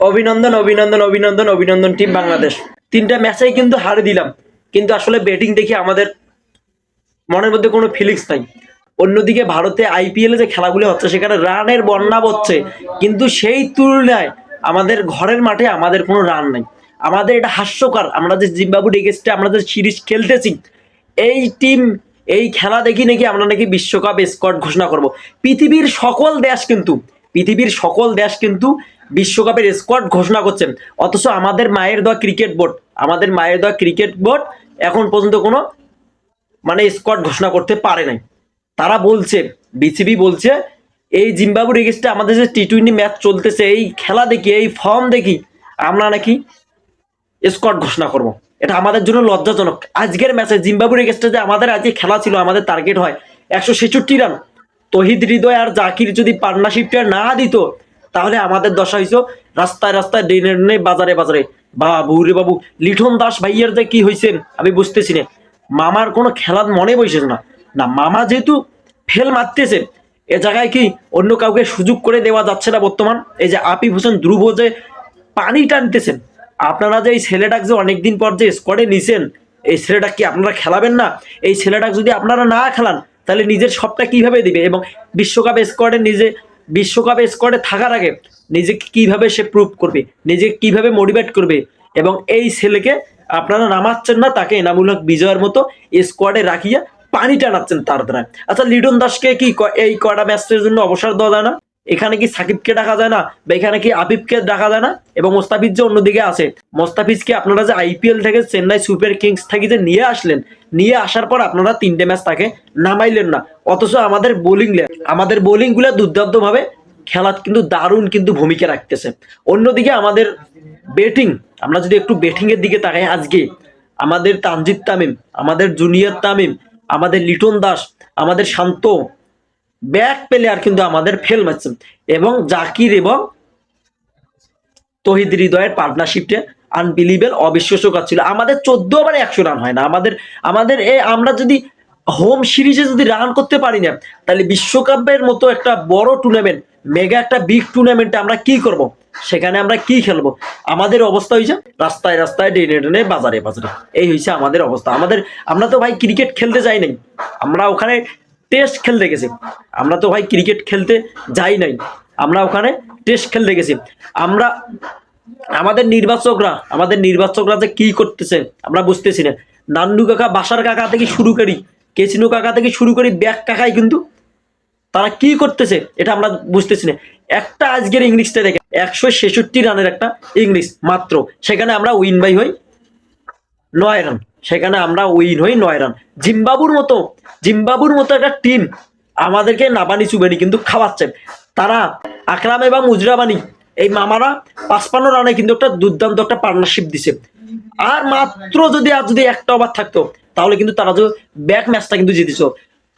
অভিনন্দন অভিনন্দন অভিনন্দন অভিনন্দন টিম বাংলাদেশ। তিনটা ম্যাচেই কিন্তু হারে দিলাম। কিন্তু আসলে ব্যাটিং দেখে আমাদের মনের মধ্যে কোনো ফিলিংস নাই। অন্যদিকে ভারতে আইপিএলে যে খেলাগুলি হচ্ছে, সেখানে রানের বন্যা হচ্ছে কিন্তু সেই তুলনায় আমাদের ঘরের মাঠে আমাদের কোনো রান নাই। আমাদের এটা হাস্যকর। আমরা যে জিম্বাবু ডেগেস্টে আমরা যে সিরিজ খেলতেছি, এই টিম এই খেলা দেখি নাকি আমরা নাকি বিশ্বকাপ স্কট ঘোষণা করব। পৃথিবীর সকল দেশ কিন্তু, পৃথিবীর সকল দেশ কিন্তু বিশ্বকাপের স্কোয়াড ঘোষণা করছেন। অথচ আমাদের মায়ের দেওয়া ক্রিকেট বোর্ড আমাদের মায়ের দেওয়া ক্রিকেট বোর্ড এখন পর্যন্ত কোনো মানে স্কোয়াড ঘোষণা করতে পারে নাই। তারা বলছে বিসিবি বলছে, এই জিম্বাবু রেগিস্টে আমাদের যে টি টোয়েন্টি ম্যাচ চলতেছে, এই খেলা দেখি, এই ফর্ম দেখি, আমরা নাকি স্কোয়াড ঘোষণা করব। এটা আমাদের জন্য লজ্জাজনক। আজকের ম্যাচে জিম্বাবু রেগিস্টে যে আমাদের আজকে খেলা ছিল, আমাদের টার্গেট হয়। একশো ছেষট্টি রান তহিদ হৃদয় আর জাকির যদি পার্টনারশিপটা না দিত তাহলে আমাদের দশা হইতো রাস্তায় রাস্তায় ডেনে ডেনে বাজারে বাজারে। বাবু রে বাবু লিঠন দাস ভাইয়ের যে কি হয়েছে আমি বুঝতেছি না। মামার কোনো খেলার মনে বসেছে না। না, মামা যেহেতু ফেল মারতেছে, এ জায়গায় কি অন্য কাউকে সুযোগ করে দেওয়া যাচ্ছে না বর্তমান? এই যে আপিফ হোসেন ধ্রুব যে পানি টানতেছেন, আপনারা যে এই ছেলেটাকে যে অনেকদিন পর যে স্কোয়াডে নিছেন, এই ছেলেটা কি আপনারা খেলাবেন না? এই ছেলেটাকে যদি আপনারা না খেলান, তাহলে নিজের সবটা কীভাবে দিবে? এবং বিশ্বকাপে স্কোয়াডে নিজে বিশ্বকাপে স্কোয়াডে থাকার আগে নিজেকে কীভাবে সে প্রুভ করবে, নিজেকে কীভাবে মোটিভেট করবে এবং এই ছেলেকে আপনারা নামাচ্ছেন না, তাকে এনামূলক বিজয়ের মতো স্কোয়াডে রাখিয়া পানি টানাচ্ছেন তার দ্বারা। আচ্ছা লিডন দাসকে কি এই কটা ম্যাচের জন্য অবসর দেওয়া যায় না? এখানে কি সাকিবকে ডাকা যায় না? বা এখানে কি আবিবকে ডাকা যায় না? এবং মোস্তাফিজ যে অন্যদিকে আছে মোস্তাফিজকে আপনারা যে আইপিএল থেকে চেন্নাই সুপার কিংস থেকে যে নিয়ে আসলেন, নিয়ে আসার পর আপনারা তিনটে ম্যাচ তাকে নামাইলেন না। অথচ আমাদের বোলিং আমাদের বোলিংগুলো দুর্দান্ত ভাবে খেলা কিন্তু দারুণ কিন্তু ভূমিকা রাখতেছে। অন্যদিকে আমাদের ব্যাটিং আমরা যদি একটু ব্যাটিং এর দিকে তাকাই আজকে, আমাদের তানজিদ তামিম, আমাদের জুনিয়র তামিম, আমাদের লিটন দাস, আমাদের শান্ত ব্যাক প্লেয়ার কিন্তু আমাদের ফেল মারছে। এবং জাকির এবং তহিদ হৃদয়ের পার্টনারশিপটা আনবিলিভেল অবিশ্বাস্য কাজ ছিল। আমাদের চোদ্দ ওভারে একশো রান হয় না। আমাদের আমাদের এ, আমরা যদি হোম সিরিজে যদি রান করতে পারি না, তাহলে বিশ্বকাপের মতো একটা বড় টুর্নামেন্ট মেগা একটা বিগ টুর্নামেন্টে আমরা কি করব? সেখানে আমরা কি খেলব? আমাদের অবস্থা হয়েছে রাস্তায় রাস্তায় ডেনে ডেনে বাজারে বাজারে। এই হয়েছে আমাদের অবস্থা। আমাদের, আমরা তো ভাই ক্রিকেট খেলতে যাই নাই। আমরা ওখানে টেস্ট খেলতে গেছি। আমরা তো ভাই ক্রিকেট খেলতে যাই নাই। আমরা ওখানে টেস্ট খেলতে গেছি। আমরা, আমাদের নির্বাচকরা আমাদের নির্বাচকরা যে কি করতেছে, আমরা বুঝতেছি না। নান্ডু কাকা, বাসার কাকা থেকে শুরু করি, কেচিনো কাকা থেকে শুরু করি ব্যাক কাকাই কিন্তু তারা কি করতেছে, এটা আমরা বুঝতেছি না। একটা আজকের ইংলিশটা দেখে একশো ছেষট্টি রানের একটা ইংলিশ মাত্র। সেখানে আমরা উইন বাই হই। নয় রান। সেখানে আমরা উইন হই নয় রান। জিম্বাবুর মতো জিম্বাবুর মতো একটা টিম আমাদেরকে নাবানি চুবানি কিন্তু খাওয়াচ্ছে তারা আকরাম এবং উজরাবানি, এই মামারা পাঁচপান্ন রানে কিন্তু একটা দুর্দান্ত একটা পার্টনারশিপ দিছে। আর মাত্র যদি, আর যদি একটা ওভার থাকতো, তাহলে কিন্তু তারা যে ব্যাক ম্যাচটা কিন্তু জিতেছ।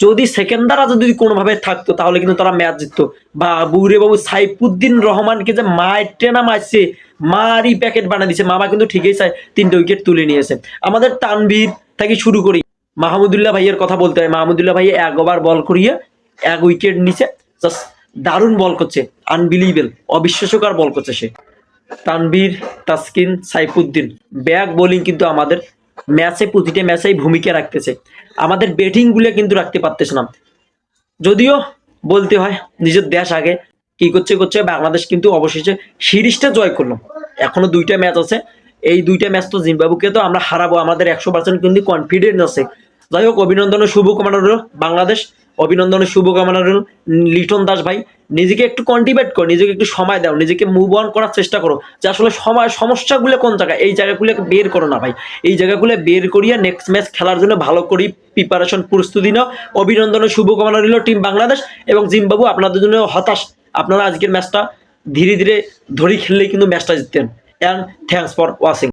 যদি সেকেন্ডারা যদি কোনোভাবে থাকতো, তাহলে কিন্তু তারা ম্যাচ জিততো। বা বুড়ে বাবু সাইফুদ্দিন রহমানকে যে মারতে না মারছে মারি প্যাকেট বানিয়ে দিছে মামা কিন্তু ঠিকই চাই তিনটে উইকেট তুলে নিয়েছে। আমাদের তানভীর থেকে শুরু করি। মাহমুদুল্লাহ ভাইয়ের কথা বলতে হয়। মাহমুদুল্লাহ ভাই এক ওভার বল করিয়ে এক উইকেট নিচে জাস্ট দারুণ বল করছে। আনবিলিভেবল অবিশ্বাস্যকর বল করছে সে। তানভীর, তাসকিন, সাইফুদ্দিন, ব্যাক বোলিং কিন্তু আমাদের ম্যাচে প্রতিটা ম্যাচেই ভূমিকা রাখতেছে। আমাদের ব্যাটিংগুলো কিন্তু রাখতে পারতেছে না। যদিও বলতে হয়, নিজের দেশ আগে কি করছে করছে, বাংলাদেশ কিন্তু অবশেষে সিরিজটা জয় করল। এখনও দুইটা ম্যাচ আছে। এই দুইটা ম্যাচ তো জিম্বাবুকে তো আমরা হারাবো, আমাদের একশো পার্সেন্ট কিন্তু কনফিডেন্স আছে। যাই হোক, অভিনন্দনের শুভকামনা রইল বাংলাদেশ, অভিনন্দনের শুভকামনা রইল লিটন দাস ভাই। নিজেকে একটু কন্টিভেট করো, নিজেকে একটু সময় দাও, নিজেকে মুভ অন করার চেষ্টা করো। যে আসলে সময়, সমস্যাগুলো কোন জায়গায়? এই জায়গাগুলোকে বের করো না ভাই। এই জায়গাগুলো বের করিয়া নেক্সট ম্যাচ খেলার জন্য ভালো করি প্রিপারেশন প্রস্তুতি নাও। অভিনন্দনের শুভকামনা রইল টিম বাংলাদেশ এবং জিম্বাবু আপনাদের জন্য হতাশ আপনারা আজকের ম্যাচটা ধীরে ধীরে ধরে খেললেই কিন্তু ম্যাচটা জিততেন। And thanks for watching.